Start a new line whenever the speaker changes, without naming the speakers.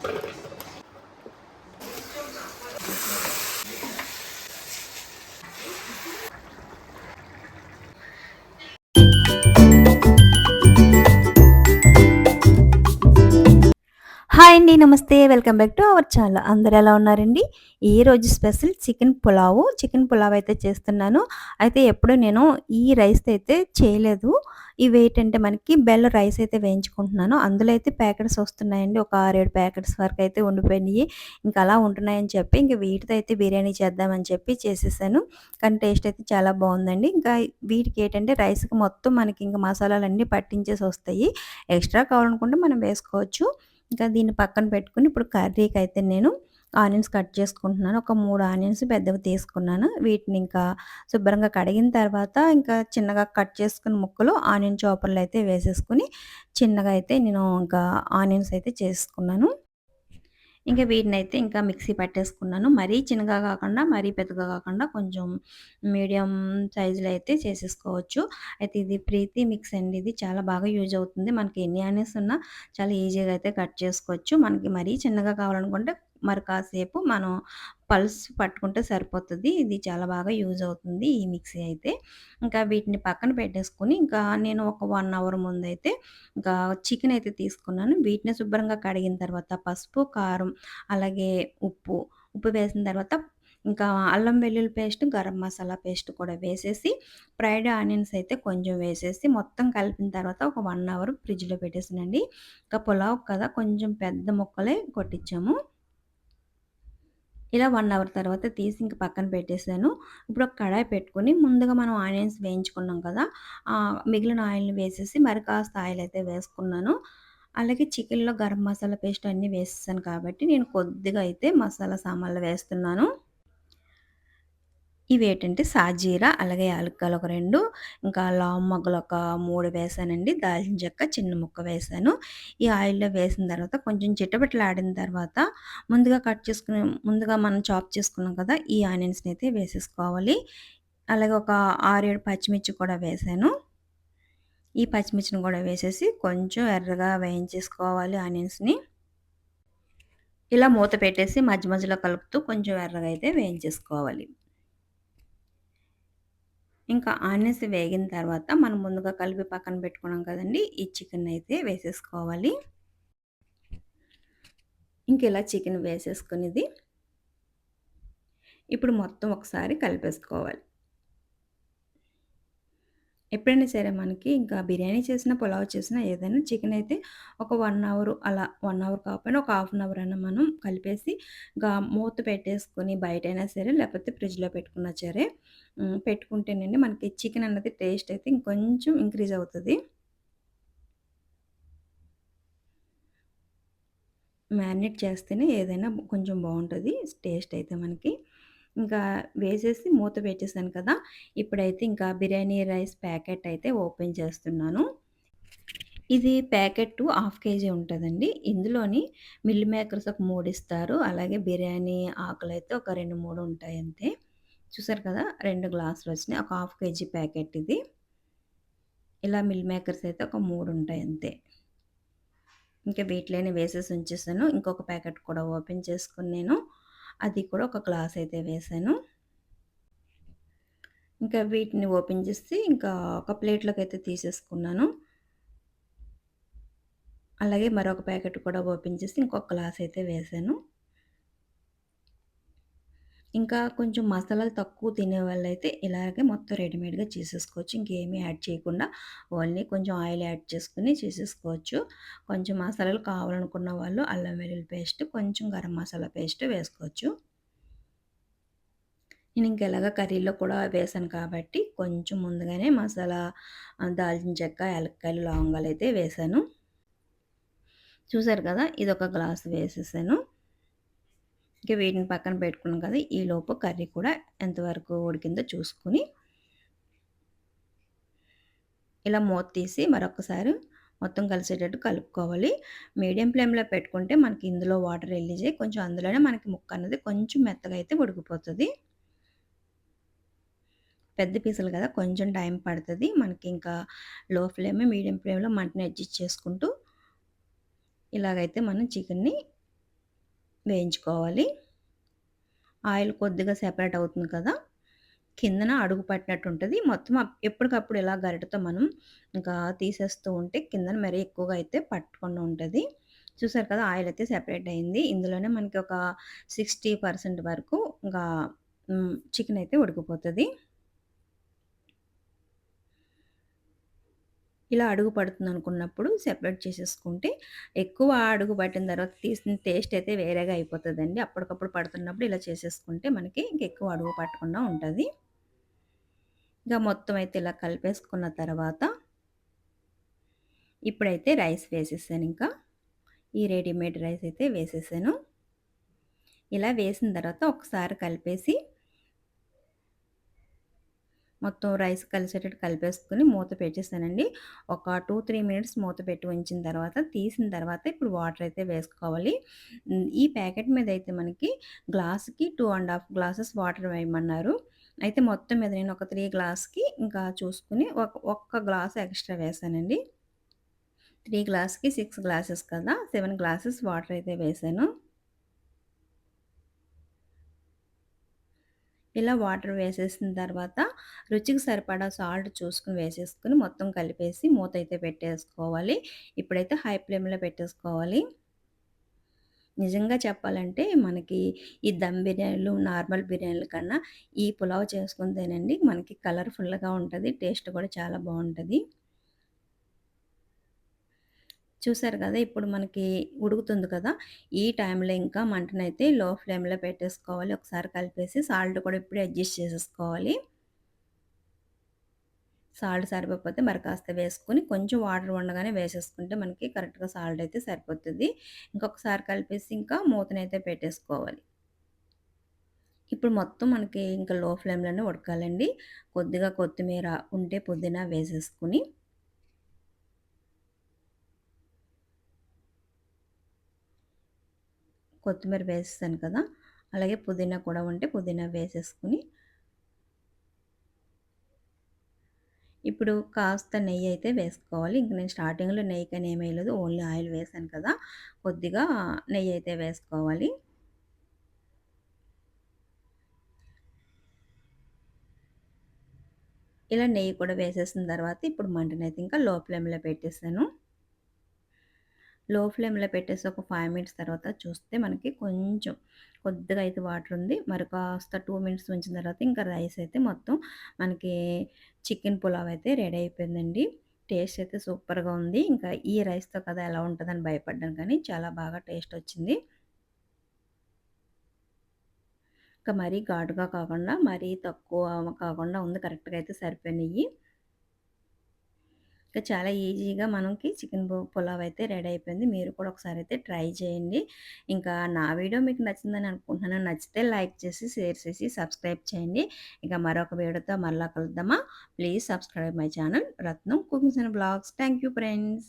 Thank you. Hi అండి నమస్తే. Welcome back to our channel. అందరు ఎలా ఉన్నారండి? ఈ రోజు special chicken pulao. Chicken pulao అయితే చేస్తున్నాను. అయితే ఎప్పుడు నేను ఈ రైస్ అయితే చేయలేదు. ఇవి ఏంటంటే మనకి బెల్ల రైస్ అయితే వేయించుకుంటున్నాను. అందులో అయితే ప్యాకెట్స్ వస్తున్నాయండి. ఒక ఆరేడు ప్యాకెట్స్ వరకు అయితే ఉండిపోయినాయి. ఇంకా అలా ఉంటున్నాయని చెప్పి ఇంకా వీటితో అయితే బిర్యానీ చేద్దామని చెప్పి చేసేసాను. కానీ టేస్ట్ అయితే చాలా బాగుందండి. ఇంకా వీటికి ఏంటంటే రైస్కి మొత్తం మనకి ఇంకా మసాలాలన్నీ పట్టించేసి వస్తాయి. ఎక్స్ట్రా కావాలనుకుంటే మనం వేసుకోవచ్చు. ఇంకా దీన్ని పక్కన పెట్టుకుని ఇప్పుడు కర్రీకి అయితే నేను ఆనియన్స్ కట్ చేసుకుంటున్నాను. ఒక మూడు ఆనియన్స్ పెద్దవి తీసుకున్నాను. వీటిని ఇంకా శుభ్రంగా కడిగిన తర్వాత ఇంకా చిన్నగా కట్ చేసుకుని ముక్కలు ఆనియన్ చాపర్లు అయితే వేసేసుకుని చిన్నగా అయితే నేను ఇంకా ఆనియన్స్ అయితే చేసుకున్నాను. ఇంకా వీటినైతే ఇంకా మిక్సీ పట్టేసుకున్నాను. మరీ చిన్నగా కాకుండా మరీ పెద్దగా కాకుండా కొంచెం మీడియం సైజులో అయితే చేసేసుకోవచ్చు. అయితే ఇది ప్రీతి మిక్స్ అండి. ఇది చాలా బాగా యూజ్ అవుతుంది. మనకి ఎన్ని అనేసి ఉన్నా చాలా ఈజీగా అయితే కట్ చేసుకోవచ్చు. మనకి మరీ చిన్నగా కావాలనుకుంటే మరి కాసేపు మనం పల్స్ పట్టుకుంటే సరిపోతుంది. ఇది చాలా బాగా యూజ్ అవుతుంది ఈ మిక్సీ అయితే. ఇంకా వీటిని పక్కన పెట్టేసుకుని ఇంకా నేను ఒక వన్ అవర్ ముందైతే ఇంకా చికెన్ అయితే తీసుకున్నాను. వీటిని శుభ్రంగా కడిగిన తర్వాత పసుపు కారం అలాగే ఉప్పు ఉప్పు వేసిన తర్వాత ఇంకా అల్లం వెల్లుల్లి పేస్ట్ గరం మసాలా పేస్ట్ కూడా వేసేసి ఫ్రైడ్ ఆనియన్స్ అయితే కొంచెం వేసేసి మొత్తం కలిపిన తర్వాత ఒక వన్ అవర్ ఫ్రిడ్జ్లో పెట్టేసానండి ఇంకా పులావ్ కదా కొంచెం పెద్ద ముక్కలే కొట్టించాము. ఇలా వన్ అవర్ తర్వాత తీసి ఇంక పక్కన పెట్టేసాను. ఇప్పుడు ఒక కడాయి పెట్టుకుని ముందుగా మనం ఆనియన్స్ వేయించుకున్నాం కదా మిగిలిన ఆయిల్ని వేసేసి మరి కాస్త ఆయిల్ అయితే వేసుకున్నాను. అలాగే చికెన్లో గరం మసాలా పేస్ట్ అన్నీ వేసేసాను కాబట్టి నేను కొద్దిగా అయితే మసాలా సామాన్లు వేస్తున్నాను. ఇవి ఏంటంటే సాజీరా అలాగే యాలక్కాయలు ఒక రెండు ఇంకా లావు మొగ్గలు ఒక మూడు వేసానండి. దాల్చిన చెక్క చిన్న ముక్క వేసాను. ఈ ఆయిల్లో వేసిన తర్వాత కొంచెం చిట్టబెట్టలాడిన తర్వాత ముందుగా కట్ చేసుకుని ముందుగా మనం చాప్ చేసుకున్నాం కదా ఈ ఆనియన్స్ని అయితే వేసేసుకోవాలి. అలాగే ఒక ఆరేడు పచ్చిమిర్చి కూడా వేసాను. ఈ పచ్చిమిర్చిని కూడా వేసేసి కొంచెం ఎర్రగా వేయించేసుకోవాలి ఆనియన్స్ని. ఇలా మూత పెట్టేసి మధ్య మధ్యలో కలుపుతూ కొంచెం ఎర్రగా అయితే వేయించేసుకోవాలి. ఇంకా ఆనియన్స్ వేగిన తర్వాత మనం ముందుగా కలిపి పక్కన పెట్టుకున్నాం కదండి. ఈ చికెన్ అయితే వేసేసుకోవాలి. ఇంక ఇలా చికెన్ వేసేసుకునేది. ఇప్పుడు మొత్తం ఒకసారి కలిపేసుకోవాలి. ఎప్పుడైనా సరే మనకి ఇంకా బిర్యానీ చేసినా పులావ్ చేసినా ఏదైనా చికెన్ అయితే ఒక వన్ అవర్ అలా వన్ అవర్ కాకపోయినా ఒక హాఫ్ అన్ అవర్ అయినా మనం కలిపేసి ఇంకా మూత పెట్టేసుకొని బయటైనా సరే లేకపోతే ఫ్రిడ్జ్లో పెట్టుకున్నా సరే పెట్టుకుంటేనండి మనకి చికెన్ అన్నది టేస్ట్ అయితే ఇంకొంచెం ఇంక్రీజ్ అవుతుంది. మ్యారినేట్ చేస్తేనే ఏదైనా కొంచెం బాగుంటుంది టేస్ట్ అయితే మనకి. ఇంకా వేసేసి మూత పెట్టేసాను కదా! ఇప్పుడైతే ఇంకా బిర్యానీ రైస్ ప్యాకెట్ అయితే ఓపెన్ చేస్తున్నాను. ఇది ప్యాకెట్ హాఫ్ కేజీ ఉంటుందండి. ఇందులోని మిల్ మేకర్స్ ఒక మూడు ఇస్తారు. అలాగే బిర్యానీ ఆకులు అయితే ఒక రెండు మూడు ఉంటాయి అంతే. చూసారు కదా! రెండు గ్లాసులు వచ్చినాయి. ఒక హాఫ్ కేజీ ప్యాకెట్ ఇది. ఇలా మిల్ మేకర్స్ అయితే ఒక మూడు ఉంటాయి అంతే. ఇంకా వీటిలోనే వేసేసి ఉంచేసాను. ఇంకొక ప్యాకెట్ కూడా ఓపెన్ చేసుకుని నేను అది కూడా ఒక గ్లాస్ అయితే వేసాను. ఇంకా వీటిని ఓపెన్ చేసి ఇంకా ఒక ప్లేట్లోకి అయితే తీసేసుకున్నాను. అలాగే మరొక ప్యాకెట్ కూడా ఓపెన్ చేసి ఇంకొక గ్లాస్ అయితే వేసాను. ఇంకా కొంచెం మసాలాలు తక్కువ తినే వాళ్ళైతే ఇలాగే మొత్తం రెడీమేడ్గా చేసేసుకోవచ్చు. ఇంకేమీ యాడ్ చేయకుండా ఓన్లీ కొంచెం ఆయిల్ యాడ్ చేసుకుని చేసేసుకోవచ్చు. కొంచెం మసాలాలు కావాలనుకున్న వాళ్ళు అల్లం వెల్లుల్లి పేస్ట్ కొంచెం గరం మసాలా పేస్ట్ వేసుకోవచ్చు. నేను ఇంకెలాగ కర్రీలో కూడా వేసాను కాబట్టి కొంచెం ముందుగానే మసాలా దాల్చిన చెక్క యాలక్కాయలు లవంగాలు అయితే వేసాను. చూసారు కదా ఇది ఒక గ్లాస్ వేసేసాను. ఇంకా వీటిని పక్కన పెట్టుకున్నాం కదా ఈలోపు కర్రీ కూడా ఎంతవరకు ఉడికిందో చూసుకుని ఇలా మూత తీసి మరొకసారి మొత్తం కలిసేటట్టు కలుపుకోవాలి. మీడియం ఫ్లేమ్లో పెట్టుకుంటే మనకి ఇందులో వాటర్ వెళ్ళి కొంచెం అందులోనే మనకి ముక్క అన్నది కొంచెం మెత్తగా అయితే ఉడికిపోతుంది. పెద్ద పీసులు కదా కొంచెం టైం పడుతుంది. మనకి ఇంకా లో ఫ్లేమ్ మీడియం ఫ్లేమ్లో మంటని అడ్జస్ట్ చేసుకుంటూ ఇలాగైతే మనం చికెన్ని వేయించుకోవాలి. ఆయిల్ కొద్దిగా సెపరేట్ అవుతుంది కదా. కిందన అడుగు పట్టినట్టు ఉంటుంది. మొత్తం ఎప్పటికప్పుడు ఇలా గరిటతో మనం ఇంకా తీసేస్తూ ఉంటే కిందన మరీ ఎక్కువగా అయితే పట్టకుండా ఉంటుంది. చూసారు కదా ఆయిల్ అయితే సెపరేట్ అయింది. ఇందులోనే మనకి ఒక సిక్స్టీ పర్సెంట్ వరకు ఇంకా చికెన్ అయితే ఉడికిపోతుంది. ఇలా అడుగు పడుతుంది అనుకున్నప్పుడు సెపరేట్ చేసేసుకుంటే ఎక్కువ అడుగు పట్టిన తర్వాత తీసిన టేస్ట్ అయితే వేరేగా అయిపోతుందండి. అప్పటికప్పుడు పడుతున్నప్పుడు ఇలా చేసేసుకుంటే మనకి ఇంకెక్కువ అడుగు పట్టకుండా ఉంటుంది. ఇంకా మొత్తం అయితే ఇలా కలిపేసుకున్న తర్వాత ఇప్పుడైతే రైస్ వేసేసాను ఇంకా. ఈ రెడీమేడ్ రైస్ అయితే వేసేసాను. ఇలా వేసిన తర్వాత ఒకసారి కలిపేసి మొత్తం రైస్ కలిసేటట్టు కలిపేసుకుని మూత పెట్టేసానండి ఒక టూ త్రీ మినిట్స్ మూత పెట్టి ఉంచిన తర్వాత తీసిన తర్వాత ఇప్పుడు వాటర్ అయితే వేసుకోవాలి. ఈ ప్యాకెట్ మీద అయితే మనకి గ్లాస్కి two and half glasses water వేయమన్నారు. అయితే మొత్తం మీద నేను ఒక త్రీ గ్లాస్కి ఇంకా చూసుకుని ఒక ఒక్క గ్లాస్ ఎక్స్ట్రా వేసానండి. త్రీ గ్లాస్కి సిక్స్ గ్లాసెస్ కదా సెవెన్ గ్లాసెస్ వాటర్ అయితే వేసాను. ఇలా వాటర్ వేసేసిన తర్వాత రుచికి సరిపడా సాల్ట్ చూసుకుని వేసేసుకుని మొత్తం కలిపేసి మూత అయితే పెట్టేసుకోవాలి. ఇప్పుడైతే హై ఫ్లేమ్లో పెట్టేసుకోవాలి. నిజంగా చెప్పాలంటే మనకి ఈ దమ్ బిర్యానీలు నార్మల్ బిర్యానీల కన్నా ఈ పులావ్ చేసుకుంటేనండి మనకి కలర్ఫుల్గా ఉంటుంది టేస్ట్ కూడా చాలా బాగుంటుంది. చూసారు కదా! ఇప్పుడు మనకి ఉడుకుతుంది కదా! ఈ టైంలో ఇంకా మంటనైతే లో ఫ్లేమ్లో పెట్టేసుకోవాలి. ఒకసారి కలిపేసి సాల్ట్ కూడా ఇప్పుడు అడ్జస్ట్ చేసేసుకోవాలి. సాల్ట్ సరిపోతే మరి కాస్త వేసుకొని కొంచెం వాటర్ ఉండగానే వేసేసుకుంటే మనకి కరెక్ట్గా సాల్ట్ అయితే సరిపోతుంది. ఇంకొకసారి కలిపేసి ఇంకా మూతనైతే పెట్టేసుకోవాలి. ఇప్పుడు మొత్తం మనకి ఇంకా లో ఫ్లేమ్లోనే ఉడకాలండి. కొద్దిగా కొత్తిమీర ఉంటే పుదీనా వేసేసుకుని కొత్తిమీర వేసేసాను కదా అలాగే పుదీనా కూడా ఉంటే పుదీనా వేసేసుకుని ఇప్పుడు కాస్త నెయ్యి అయితే వేసుకోవాలి. ఇంక నేను స్టార్టింగ్లో నెయ్యి కానీ ఏమీ వేయలేదు ఓన్లీ ఆయిల్ వేసాను కదా కొద్దిగా నెయ్యి అయితే వేసుకోవాలి. ఇలా నెయ్యి కూడా వేసేసిన తర్వాత ఇప్పుడు మంటనైతే ఇంకా లో ఫ్లేమ్లో పెట్టేసాను. లో ఫ్లేమ్లో పెట్టేసి ఒక ఫైవ్ మినిట్స్ తర్వాత చూస్తే మనకి కొంచెం కొద్దిగా అయితే వాటర్ ఉంది. మరి కాస్త టూ మినిట్స్ ఉంచిన తర్వాత ఇంకా రైస్ అయితే మొత్తం మనకి చికెన్ పులావ్ అయితే రెడీ అయిపోయిందండి. టేస్ట్ అయితే సూపర్గా ఉంది. ఇంకా ఈ రైస్తో కదా ఎలా ఉంటుందని భయపడ్డాను కానీ చాలా బాగా టేస్ట్ వచ్చింది. ఇంకా మరీ ఘాటుగా కాకుండా మరీ తక్కువ కాకుండా ఉంది. కరెక్ట్గా అయితే సరిపోయినాయి. ఇంకా చాలా ఈజీగా మనకి చికెన్ పులావ్ అయితే రెడీ అయిపోయింది. మీరు కూడా ఒకసారి అయితే ట్రై చేయండి. ఇంకా నా వీడియో మీకు నచ్చిందని అనుకుంటున్నాను. నచ్చితే లైక్ చేసి షేర్ చేసి సబ్స్క్రైబ్ చేయండి. ఇంకా మరొక వీడియోతో మళ్ళీ కలుద్దామా? Please subscribe my channel Ratnam cookings and blogs. Thank you friends.